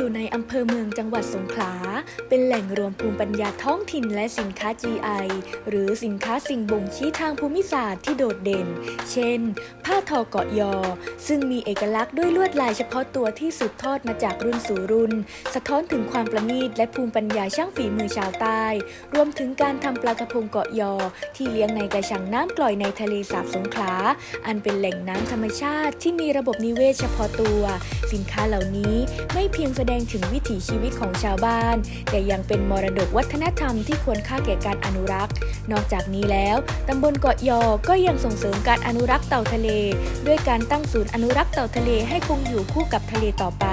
อยู่ในอำเภอเมืองจังหวัดสงขลา เป็นแหล่งรวมภูมิปัญญาท้องถิ่นและสินค้า GI หรือสินค้าสิ่งบ่งชี้ทางภูมิศาสตร์ที่โดดเด่น เช่น ผ้าทอเกาะยอ ซึ่งมีเอกลักษณ์ด้วยลวดลายเฉพาะตัวที่สืบทอดมาจากรุ่นสู่รุ่น สะท้อนถึงความประณีตและภูมิปัญญาช่างฝีมือชาวใต้ รวมถึงการทำปลากระพงเกาะยอ ที่เลี้ยงในกระชังน้ำกร่อยในทะเลสาบสงขลา อันเป็นแหล่งน้ำธรรมชาติที่มีระบบนิเวศเฉพาะตัว สินค้าเหล่านี้ไม่เพียงแสดดงถึงวิถีชีวิตของชาวบ้าน แต่ยังเป็นมรดกวัฒนธรรมที่ควรค่าแก่การอนุรักษ์ นอกจากนี้แล้วตำบลเกาะยอก็ยังส่งเสริมการอนุรักษ์เต่าทะเล ด้วยการตั้งศูนย์อนุรักษ์เต่าทะเลให้คงอยู่คู่กับทะเลต่อไป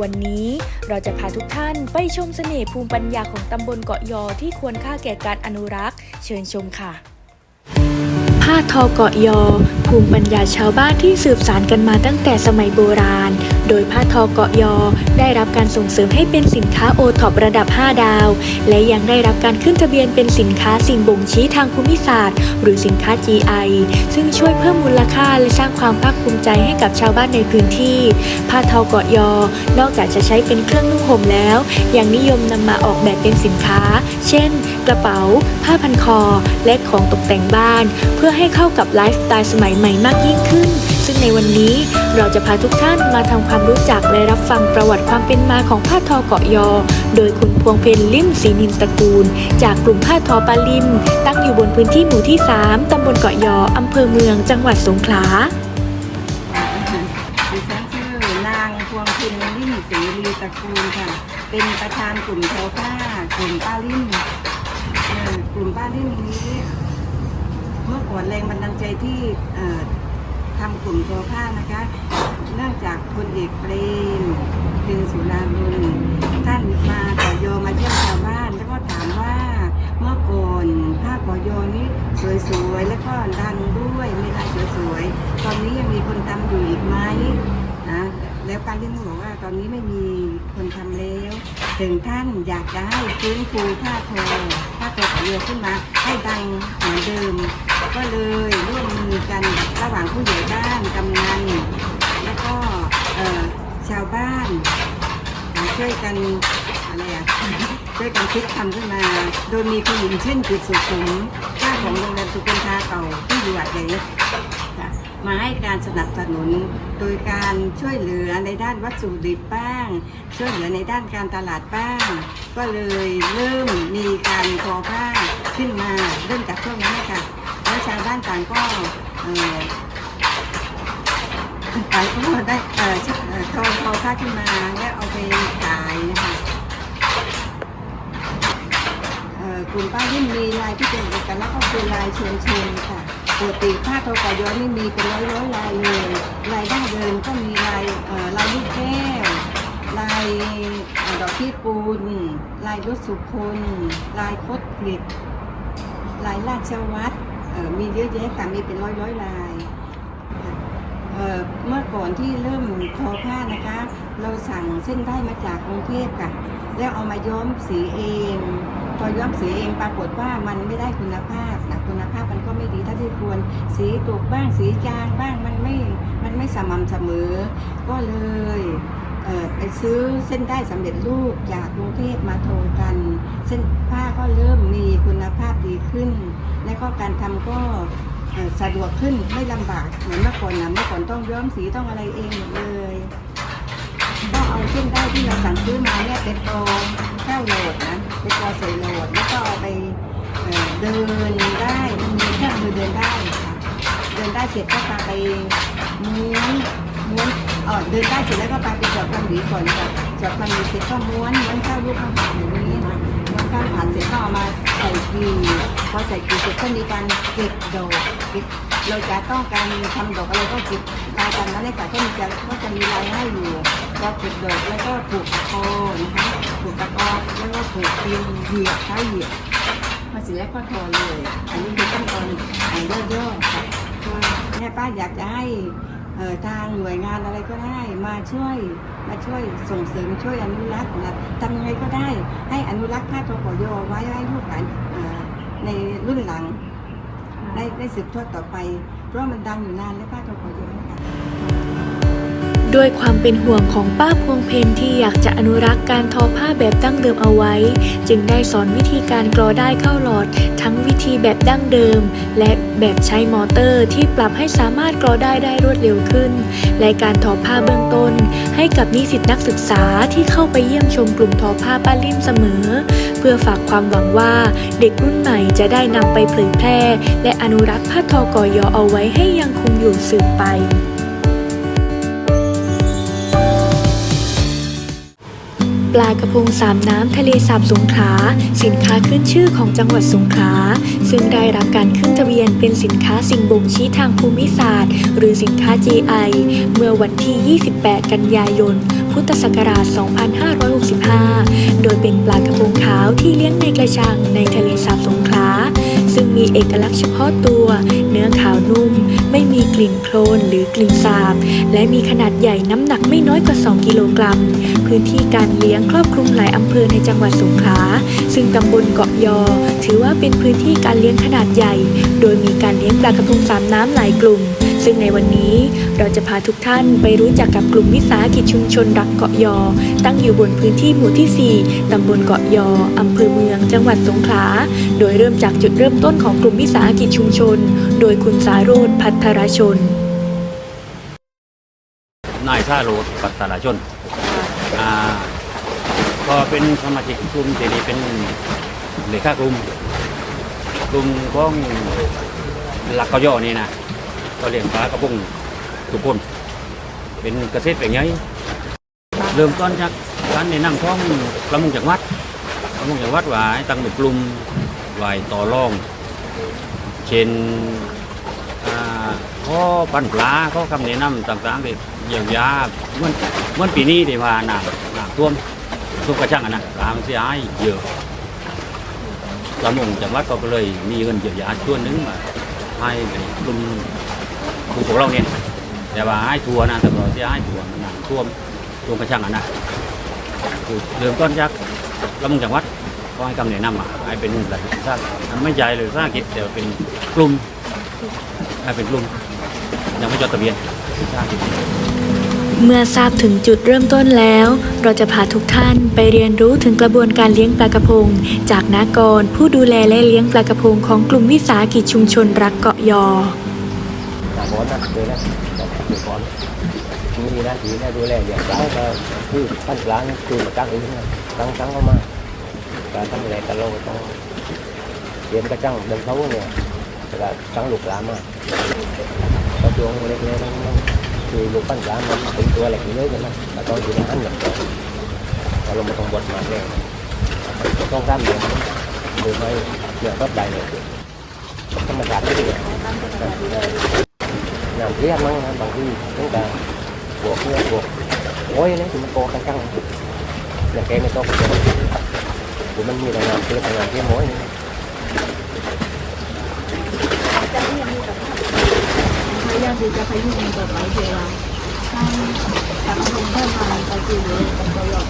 วันนี้เราจะพาทุกท่านไปชมเสน่ห์ภูมิปัญญาของตำบลเกาะยอที่ควรค่าแก่การอนุรักษ์ เชิญชมค่ะผ้าทอเกาะยอ ภูมิปัญญาชาวบ้านที่สืบสานกันมาตั้งแต่สมัยโบราณ โดยผ้าทอเกาะยอ ได้รับการส่งเสริมให้เป็นสินค้าโอท็อประดับ 5 ดาว และยังได้รับการขึ้นทะเบียนเป็นสินค้าสิ่งบ่งชี้ทางภูมิศาสตร์ หรือสินค้า GI ซึ่งช่วยเพิ่มมูลค่าและสร้างความภาคภูมิใจให้กับชาวบ้านในพื้นที่ ผ้าทอเกาะยอ นอกจากจะใช้เป็นเครื่องนุ่งห่มแล้ว ยังนิยมนำมาออกแบบเป็นสินค้า เช่น กระเป๋า ผ้าพันคอ และของตกแต่งบ้าน เพื่อให้เข้ากับไลฟ์สไตล์สมัยใหม่มากยิ่งขึ้น ซึ่งในวันนี้เราจะพาทุกท่านมาทำความรู้จักและรับฟังประวัติความเป็นมาของผ้าทอเกาะยอ โดยคุณพวงเพนลิมศรีนินตระกูล จากกลุ่มผ้าทอปาลิม ตั้งอยู่บนพื้นที่หมู่ที่ 3 ตำบลเกาะยออำเภอเมือง จังหวัดสงขลาดิฉันชื่อนางพวงพินลิ่มศรีลีตระกูลค่ะ เป็นประธานกลุ่มแถวผ้ากลุ่มป้าลิ่มกลุ่มป้าลิ่มนี้ เมื่อก่อนแรงบันดาลใจที่ ทำกลุ่มแถวผ้านะคะเนื่องจากพลเอกเปรมเป็นสุรารุนท่านมาต่อยอมาเยี่ยมชาวบ้าน แล้วก็ถามว่าเมื่อก่อนผ้าก่อยอนี้สวยๆ แล้วก็ดังด้วยมีลายสวยๆ ตอนนี้ยังมีคนทำอยู่อีกไหมนะแล้วการที่ท่านบอกว่าตอนนี้ไม่มีคนทำแล้ว ถึงท่านอยากจะให้ฟื้นฟูผ้าทอผ้าทอก่อยอขึ้นมาให้ดังเหมือนเดิม ก็เลยร่วมมือกันระหว่างผู้ใหญ่บ้านกำนันแล้วก็เอ่อชาวบ้านอ่าช่วยกันอะไรอะ ช่วยกันคิดทำขึ้นมา โดยมีคุณหญิงเช่นกิจสุขุมเจ้าของโรงแรมสุขุมทาเก่าที่อยู่อาดใหญ่ค่ะมาให้การสนับสนุนโดยการช่วยเหลือในด้านวัตถุดิบบ้าง ช่วยเหลือในด้านการตลาดบ้าง ก็เลยเริ่มมีการทอผ้าขึ้นมาเริ่มจากช่วงนั้นนะคะ ชาวบ้านต่างก็เอ่อขายก็ได้เอ่อเอ่อทอทอผ้าขึ้นมาแล้วเอาไปขายนะคะกลุ่มป้ายิ่งมีลายที่เป็นเอกลักษณ์ก็คือลายเชิญเชิญค่ะปกติผ้าทอกอย้อนนี่มีเป็นร้อยร้อยลายเลยลายดั้งเดิมก็มีลายลายลูกแก้วลายเอ่อดอกพี่ปูน ลายรถสุคนลายคดกริดลายราชวัตร มีเยอะแยะค่ะมีเป็นร้อยร้อยๆลายเมื่อก่อนที่เริ่มทอผ้านะคะ เราสั่งเส้นได้มาจากกรุงเทพค่ะ แล้วเอามาย้อมสีเอง พอย้อมสีเองปรากฏว่ามันไม่ได้คุณภาพนะคุณภาพมันก็ไม่ดีเท่าที่ควร สีตกบ้างสีจางบ้างมันไม่ มันไม่สม่ำเสมอ ก็เลยเไปซื้อเส้นได้สำเร็จรูปจากกรุงเทพมาโทรกัน เส้นผ้าก็เริ่มมีคุณภาพดีขึ้นและก็การทำก็สะดวกขึ้นไม่ลำบากเหมือนเมื่อก่อนนะเมื่อก่อนต้องย้อมสีต้องอะไรเองหมดเลยก็เอาเส้นได้ที่เราสั่งซื้อมาเนี่ยเป็นตอข้าวโหลดนะเป็นตอใส่โหลดแล้วก็เอาไปเเดินได้มีเครื่องมือเดินได้ค่ะเดินได้เสร็จก็พาไปม้วนม้วนเออเดินได้เสร็จแล้วก็พาไปจอดความหวีก่อนค่ะจอดความหวีเสร็จก็ม้วนม้วนข้าวลูกข้าวผัดอย่างนี้นะ ม้วนข้าวผัดเสร็จก็เอามาใส่กีพอใส่กีเสร็จก็มีการเก็บดอกเก็บเราจะต้องการทำดอกอะไรก็เก็บตายกันแล้วในแต่ก็มีจะก็จะมีลายให้อยู่ก็เก็บดอกแล้วก็ผูกตะกอนะคะผูกตะกอแล้วก็ผูกปีนเหยียบท้เหยียบพอเสร็จแล้วก็ทอเลย อันนี้คือขั้นตอนอันย่อๆค่ะแม่ป้าอยากจะให้ทางหน่วยงานอะไรก็ได้มาช่วย มาช่วยส่งเสริมช่วยอนุรักษ์นะทำยังไงก็ได้ให้อนุรักษ์ผ้าทอขอยอไว้ให้ลูกหลานในรุ่นหลังได้ได้สืบทอดต่อไป เพราะมันดังอยู่นานแล้วป้าทอขอยอ ด้วยความเป็นห่วงของป้าพวงเพนที่อยากจะอนุรักษ์การทอผ้าแบบดั้งเดิมเอาไว้ จึงได้สอนวิธีการกรอได้เข้าหลอด ทั้งวิธีแบบดั้งเดิม และแบบใช้มอเตอร์ที่ปรับให้สามารถกรอได้ได้รวดเร็วขึ้น และการทอผ้าเบื้องต้น ให้กับนิสิตนักศึกษาที่เข้าไปเยี่ยมชมกลุ่มทอผ้าป้าลิ่มเสมอ เพื่อฝากความหวังว่าเด็กรุ่นใหม่จะได้นำไปเผยแพร่ และอนุรักษ์ผ้าทอกอยอเอาไว้ให้ยังคงอยู่สืบไป ปลากระพงสามน้ำทะเลสาบสงขลา สินค้าขึ้นชื่อของจังหวัดสงขลา ซึ่งได้รับการขึ้นทะเบียนเป็นสินค้าสิ่งบ่งชี้ทางภูมิศาสตร์ หรือสินค้า GI เมื่อวันที่ 28 กันยายน พุทธศักราช 2565 โดยเป็นปลากระพงขาวที่เลี้ยงในกระชังในทะเล เอกลักษณ์เฉพาะตัว เนื้อขาวนุ่ม ไม่มีกลิ่นโคลนหรือกลิ่นสาบ และมีขนาดใหญ่น้ำหนักไม่น้อยกว่า 2 กิโลกรัม พื้นที่การเลี้ยงครอบคลุมหลายอำเภอในจังหวัดสงขลา ซึ่งตำบลเกาะยอ ถือว่าเป็นพื้นที่การเลี้ยงขนาดใหญ่ โดยมีการเลี้ยงปลากระพงสามน้ำหลายกลุ่ม ซึ่งในวันนี้เราจะพาทุกท่านไปรู้จักกับกลุ่มวิสาหกิจชุมชนรักเกาะยอ ตั้งอยู่บนพื้นที่หมู่ที่ 4 ตำบลเกาะยอ อำเภอเมือง จังหวัดสงขลา โดยเริ่มจากจุดเริ่มต้นของกลุ่มวิสาหกิจชุมชน โดยคุณสาโรธพัทรชน นายท่าโรดปัตตาชนอ่าก็เป็นสมาชิกกลุ่มทีนี้เป็นเลขากลุ่มกลุ่มของหลักกยอนี่นะ ก็เลี้ยงปลากระพงทุกคน เป็นเกษตรแปลงใหญ่เริ่มต้นจากการแนะนำของประมงจังหวัดประมงจังหวัดว่าให้ตั้งเป็นกลุ่มไว้ต่อรอง เช่นข้อปันปลาข้อคำแนะนำต่างๆที่เยียวยาเมื่อเมื่อปีนี้ที่ว่าน้ำน้ำท่วมทุกกระช่างนะปลามเสียหายเยอะประมงจังหวัดก็เลยมีเงินเยียวยาส่วนหนึงมาให้กลุ่ม กลุ่มของเราเนี่ยแต่ว่าให้ทัวร์นะแต่ว่าเสียหายทัวร์มันน้ำท่วมท่วมกระช่างอะนะคือเริ่มต้นจากประมงจังหวัดก็ให้คำแนะนำอะให้เป็นหลายสร้างไม่ใหญ่เลยสร้างกิจแต่เป็นกลุ่มให้เป็นกลุ่มยังไม่จดทะเบียนใช่เมื่อทราบถึงจุดเริ่มต้นแล้ว เราจะพาทุกท่านไปเรียนรู้ถึงกระบวนการเลี้ยงปลากระพง จากนากรผู้ดูแลและเลี้ยงปลากระพงของกลุ่มวิสาหกิจชุมชนรักเกาะยอ สามคนนะเดูนะดูก่อนมีหน้าที่นะดูแลอย่างไรก็คือปั้นปลาเนี่ยคือตั้งเองนะตั้งตั้งเข้ามาการตั้งแรกันโลกต้องเรียมกระจังเดินเขาเนี่ยแล้วตั้งลูกปลามาก็ตัวเล็กๆนั่นคือลูกปั้นปลามันเป็นตัวเล็กเยอะกันนะแต่ตอนที่มันอันหนักเราลงมาตรงบทมาเนี่ยต้องข้ามเดือนเดือไม่เดือนรอบใดเนี่ยธรรมชาติที่ดี làm cái ăn măng bằng cái gì? Chúng ta buộc như buộc gói lấy thì nó co căng căng. Là cái này to cái của mình như là làm cái thằng làm cái mối này. thời gian thì cho thấy như mình tập lại về là sang tập không thôi mà tại vì tập rồi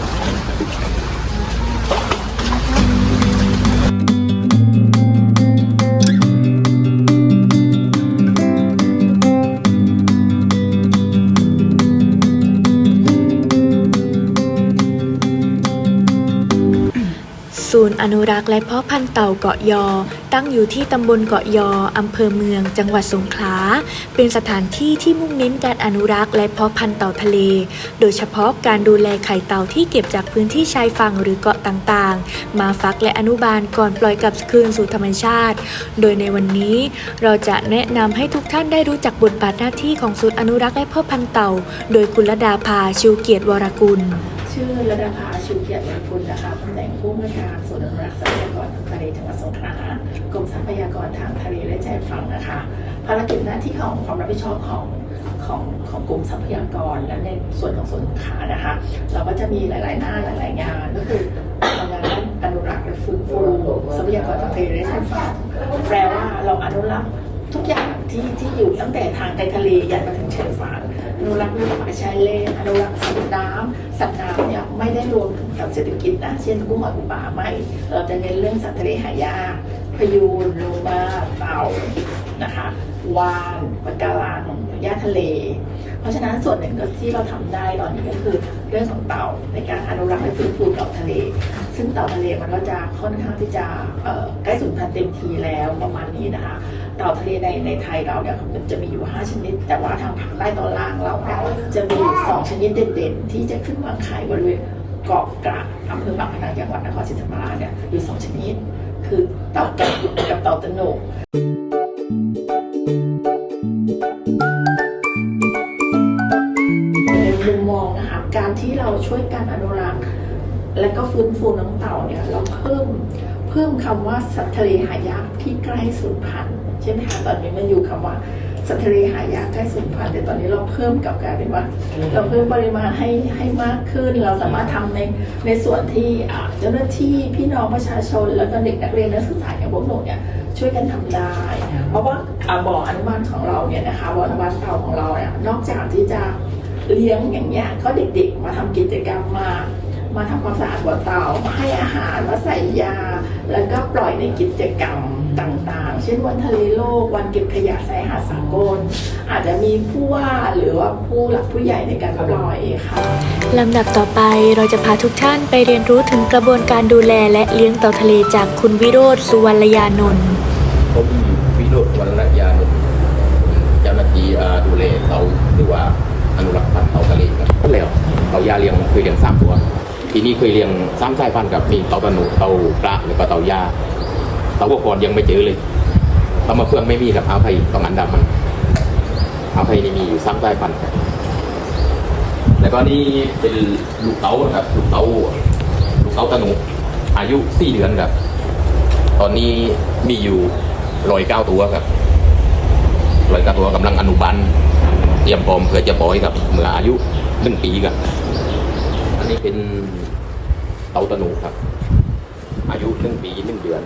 ศูนย์อนุรักษ์และเพาะพันธุ์เต่าเกาะยอ ตั้งอยู่ที่ตำบลเกาะยอ อำเภอเมือง จังหวัดสงขลา เป็นสถานที่ที่มุ่งเน้นการอนุรักษ์และเพาะพันธุ์เต่าทะเล โดยเฉพาะการดูแลไข่เต่าที่เก็บจากพื้นที่ชายฝั่งหรือเกาะต่างๆ มาฟักและอนุบาลก่อนปล่อยกลับคืนสู่ธรรมชาติ โดยในวันนี้เราจะแนะนำให้ทุกท่านได้รู้จักบทบาทหน้าที่ของศูนย์อนุรักษ์และเพาะพันธุ์เต่า โดยคุณระดาภา ชูเกียรติวรกุล ชื่อระดาภา ชูเกียรติวรกุลนะคะ ผู้อำนวยการศูนอนุรักษ์ทรัพยากรทางทะเลจังหวัดสงขลากรมทรัพยากรทางทะเลและชายฝั่งนะคะ ภารกิจหน้าที่ของความรับผิดชอบของของของกรมทรัพยากรและในส่วนของส่วนขานะคะ เราก็จะมีหลาย ๆ หน้าหลาย ๆ งานก็คือทำงานด้านอนุรักษ์และฟื้นฟูทรัพยากรทางทะเลและชายฝั่งแปลว่าเราอนุรักษ์ทุกอย่างที่ที่อยู่ตั้งแต่ทางในทะเลยันมาถึงชายฝั่ง อนุรักษ์ป่าชายเลนอนุรักษ์สัตว์น้ำสัตว์น้ำเนี่ยไม่ได้รวมถึงสัตว์เศรษฐกิจนะเช่นกุ้งหอยปูปลาไม่เราจะเน้นเรื่องสัตว์ทะเลหายากพยูนโลมาเต่านะคะวานปะการัง หญ้าทะเล เพราะฉะนั้นส่วนหนึ่งที่เราทำได้ตอนนี้ก็คือเรื่องของเต่าในการอนุรักษ์และฟื้นฟูเต่าทะเล ซึ่งเต่าทะเลมันก็จะค่อนข้างที่จะใกล้สูญพันธุ์เต็มทีแล้วประมาณนี้นะคะ เต่าทะเลในในไทยเราเนี่ยมันจะมีอยู่ 5 ชนิด แต่ว่าทางภาคใต้ตอนล่างเราเนี่ยจะมีอยู่2ชนิดเด่นๆ ที่จะขึ้นวางไข่บริเวณเกาะกระอำเภอบางพนังจังหวัดนครศรีธรรมราชเนี่ยอยู่สองชนิด คือเต่าแกะกับเต่าตะโนก ที่เราช่วยกันอนุรักษ์ และก็ฟื้นฟูน้องเต่าเนี่ยเราเพิ่มเพิ่มคำว่าสัตว์ทะเลหายากที่ใกล้สูญพันธุ์ใช่ไหมคะตอนนี้มันอยู่คำว่าสัตว์ทะเลหายากใกล้สูญพันธุ์แต่ตอนนี้เราเพิ่มกับกายเป็นว่า เราเพิ่มปริมาณให้ให้มากขึ้น เราสามารถทำในในส่วนที่เจ้าหน้าที่พี่น้องประชาชน แล้วก็เด็กนักเรียนนักศึกษาอย่างพวกหนูเนี่ยช่วยกันทำได้ เพราะว่าอ่าบ่ออนุบาลของเราเนี่ยนะคะบ่ออนุบาลเต่าของเราเนี่ยนอกจากที่จะ เลี้ยงอย่างเงี้ยก็เด็กๆมาทำกิจกรรมมา มาทำความสะอาดบ่อเต่ามาให้อาหารมาใส่ยา แล้วก็ปล่อยในกิจกรรมต่างๆ เช่นวันทะเลโลก วันเก็บขยะชายหาดสากล อาจจะมีผู้ว่าหรือว่าผู้หลักผู้ใหญ่ในการปล่อยค่ะลำดับต่อไปเราจะพาทุกท่านไปเรียนรู้ถึงกระบวนการดูแลและเลี้ยงเต่าทะเลจากคุณวิโรธสุวรรณยานนท์ผมวิโรจน์วรรณยานุเจ้าหน้าที่อ่าดูแลเต่าหรือว่า อนุรักษ์พันธุ์เต่าทะเลครับก็แล้วเต่ายาเลี้ยงเคยเลี้ยงสามตัว ทีนี้เคยเลี้ยงสามสายพันธุ์กับมีเต่าตะหนุเต่าปลาแล้วก็เต่ายาเต่าพวกก่อนยังไม่เจอเลยเต่ามาเฟืองไม่มีกับอาไพต้องอันดามันอาไพนี่มีอยู่สามสายพันธุ์ครับแล้วก็นี่เป็นลูกเต่าครับลูกเต่าลูกเต่าตะหนุอายุสี่เดือนครับ ตอนนี้มีอยู่ร้อยเก้าตัวครับร้อยเก้าตัวกำลังอนุบาล รียมพร้อมเพื่อจะปล่อยกับเมื่ออายุหนึ่งปีครับอันนี้เป็นเต่าตะนุครับ อายุหนึ่งปีหนึ่งเดือน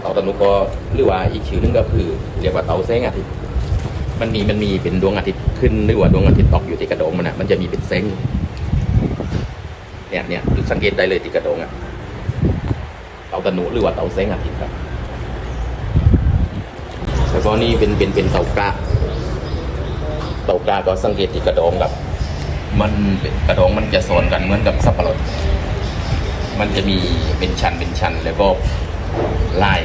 เต่าตะนุก็หรือว่าอีกชื่อหนึงก็คือเรียกว่าเต่าแสงอาทิตย์มันมีมันมีเป็นดวงอาทิตย์ขึ้นหรือว่าดวงอาทิตย์ตกอยู่ที่กระโดงมันนะมันจะมีเป็นแสงเนี่ยเนี่ยสังเกตได้เลยที่กระโดงอะเต่าตะนุหรือว่าเต่าแสงอาทิตย์ครับแล้วก็นี่เป็นเป็นเป็นเต่ากระเต่า กระก็สังเกตที่กระดองครับมันกระดองมันจะซ้อนกันเหมือนกับสับปะรด มันจะมีเป็นชั้นเป็นชั้นแล้วก็ลาย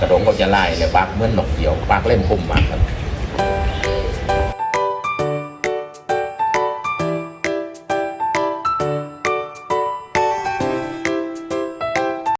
กระดองก็จะลายแล้วปากเหมือนหนกเดียวปากเล่มคมมากครับ